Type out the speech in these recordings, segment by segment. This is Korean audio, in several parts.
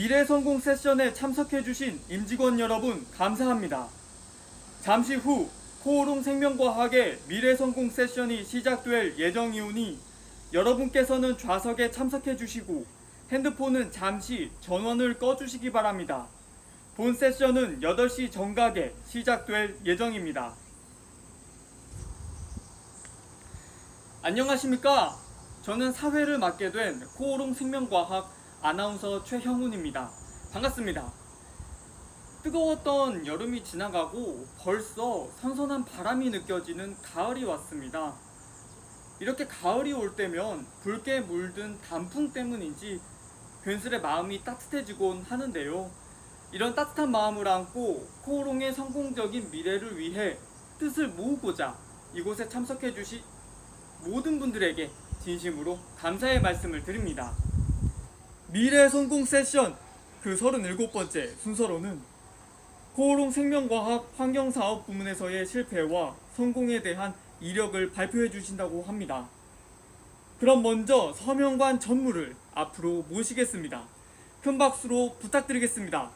미래 성공 세션에 참석해주신 임직원 여러분 감사합니다. 잠시 후 코오롱 생명과학의 미래 성공 세션이 시작될 예정이오니 여러분께서는 좌석에 참석해주시고 핸드폰은 잠시 전원을 꺼주시기 바랍니다. 본 세션은 8시 정각에 시작될 예정입니다. 안녕하십니까? 저는 사회를 맡게 된 코오롱 생명과학 아나운서 최형훈입니다. 반갑습니다. 뜨거웠던 여름이 지나가고 벌써 선선한 바람이 느껴지는 가을이 왔습니다. 이렇게 가을이 올 때면 붉게 물든 단풍 때문인지 괜스레 마음이 따뜻해지곤 하는데요. 이런 따뜻한 마음을 안고 코오롱의 성공적인 미래를 위해 뜻을 모으고자 이곳에 참석해 주시 모든 분들에게 진심으로 감사의 말씀을 드립니다. 미래 성공 세션 그 37번째 순서로는 코오롱 생명과학 환경사업 부문에서의 실패와 성공에 대한 이력을 발표해 주신다고 합니다. 그럼 먼저 서명관 전무를 앞으로 모시겠습니다. 큰 박수로 부탁드리겠습니다.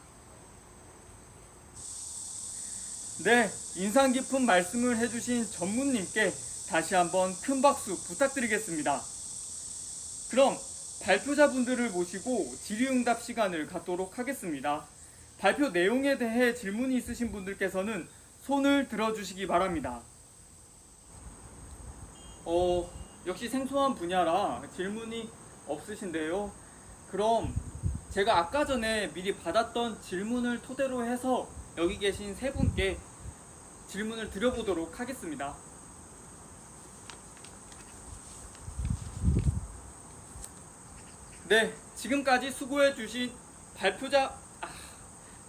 네, 인상 깊은 말씀을 해주신 전무님께 다시 한번 큰 박수 부탁드리겠습니다. 그럼 발표자분들을 모시고 질의응답 시간을 갖도록 하겠습니다. 발표 내용에 대해 질문이 있으신 분들께서는 손을 들어주시기 바랍니다. 어, 역시 생소한 분야라 질문이 없으신데요. 그럼 제가 아까 전에 미리 받았던 질문을 토대로 해서 여기 계신 세 분께 질문을 드려보도록 하겠습니다. 네, 지금까지 수고해 주신 발표자, 아,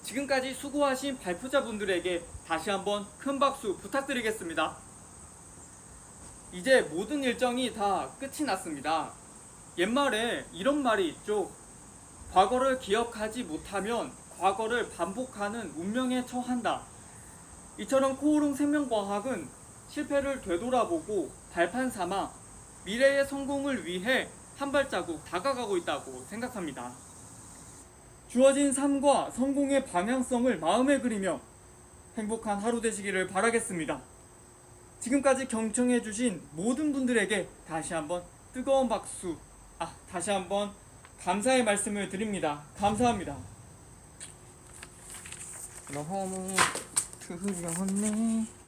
지금까지 수고하신 발표자분들에게 다시 한번 큰 박수 부탁드리겠습니다. 이제 모든 일정이 다 끝이 났습니다. 옛말에 이런 말이 있죠. 과거를 기억하지 못하면 과거를 반복하는 운명에 처한다. 이처럼 코오롱 생명과학은 실패를 되돌아보고 발판 삼아 미래의 성공을 위해 한 발자국 다가가고 있다고 생각합니다. 주어진 삶과 성공의 방향성을 마음에 그리며 행복한 하루 되시기를 바라겠습니다. 지금까지 경청해주신 모든 분들에게 다시 한번 뜨거운 박수, 아, 다시 한번 감사의 말씀을 드립니다. 감사합니다. 너무 두려웠네